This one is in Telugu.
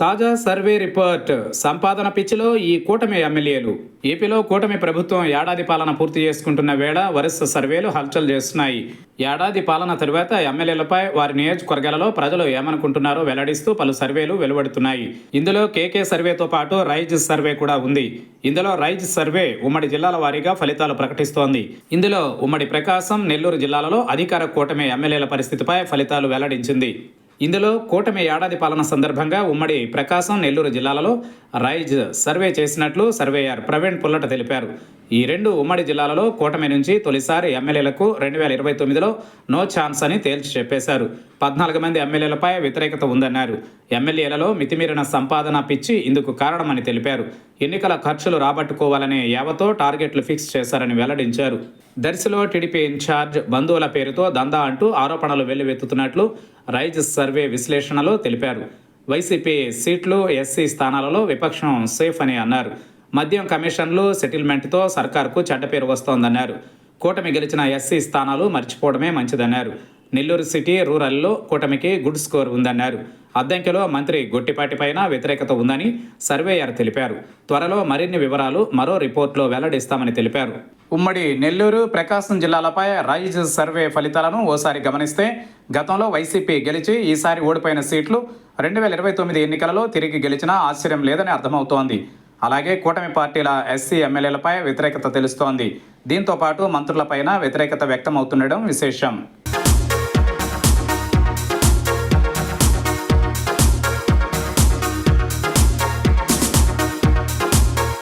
తాజా సర్వే రిపోర్ట్. సంపాదన పిచ్చిలో ఈ కూటమి ఎమ్మెల్యేలు. ఏపీలో కూటమి ప్రభుత్వం ఏడాది పాలన పూర్తి చేసుకుంటున్న వేళ వరుస సర్వేలు హల్చల్ చేస్తున్నాయి. ఏడాది పాలన తరువాత ఎమ్మెల్యేలపై వారి నియోజకవర్గాలలో ప్రజలు ఏమనుకుంటున్నారో వెల్లడిస్తూ పలు సర్వేలు వెలువడుతున్నాయి. ఇందులో కేకే సర్వేతో పాటు రైజ్ సర్వే కూడా ఉంది. ఇందులో రైజ్ సర్వే ఉమ్మడి జిల్లాల వారీగా ఫలితాలు ప్రకటిస్తోంది. ఇందులో ఉమ్మడి ప్రకాశం నెల్లూరు జిల్లాలలో అధికార కూటమి ఎమ్మెల్యేల పరిస్థితిపై ఫలితాలు వెల్లడించింది. ఇందులో కూటమి ఏడాది పాలన సందర్భంగా ఉమ్మడి ప్రకాశం నెల్లూరు జిల్లాలలో రైజ్ సర్వే చేసినట్లు సర్వేయర్ ప్రవీణ్ పుల్లట తెలిపారు. ఈ రెండు ఉమ్మడి జిల్లాలలో కూటమి నుంచి తొలిసారి ఎమ్మెల్యేలకు రెండు వేల ఇరవై తొమ్మిదిలో నో ఛాన్స్ అని తేల్చి చెప్పేశారు. పద్నాలుగు మంది ఎమ్మెల్యేలపై వ్యతిరేకత ఉందన్నారు. ఎమ్మెల్యేలలో మితిమీరిన సంపాదన పిచ్చి ఇందుకు కారణమని తెలిపారు. ఎన్నికల ఖర్చులు రాబట్టుకోవాలనే యావతో టార్గెట్లు ఫిక్స్ చేశారని వెల్లడించారు. దర్శిలో టీడీపీ ఇన్ఛార్జ్ బంధువుల పేరుతో దందా అంటూ ఆరోపణలు వెల్లువెత్తుతున్నట్లు రైజ్ సర్వే విశ్లేషణలో తెలిపారు. వైసీపీ సీట్లు ఎస్సీ స్థానాలలో విపక్షం సేఫ్ అని అన్నారు. మద్యం కమిషన్లు సెటిల్మెంట్తో సర్కార్కు చెడ్డ పేరు వస్తోందన్నారు. కూటమి గెలిచిన ఎస్సీ స్థానాలు మర్చిపోవడమే మంచిదన్నారు. నెల్లూరు సిటీ రూరల్లో కూటమికి గుడ్ స్కోర్ ఉందన్నారు. అద్దంకిలో మంత్రి గొట్టిపాటి పైన వ్యతిరేకత ఉందని సర్వేయర్ తెలిపారు. త్వరలో మరిన్ని వివరాలు మరో రిపోర్ట్లో వెల్లడిస్తామని తెలిపారు. ఉమ్మడి నెల్లూరు ప్రకాశం జిల్లాలపై రైజ్ సర్వే ఫలితాలను ఓసారి గమనిస్తే గతంలో వైసీపీ గెలిచి ఈసారి ఓడిపోయిన సీట్లు రెండు వేల ఇరవై తొమ్మిది ఎన్నికలలో తిరిగి గెలిచినా ఆశ్చర్యం లేదని అర్థమవుతోంది. అలాగే కూటమి పార్టీల ఎస్సీ ఎమ్మెల్యేలపై వ్యతిరేకత తెలుస్తోంది. దీంతో పాటు మంత్రులపైన వ్యతిరేకత వ్యక్తమవుతుండడం విశేషం.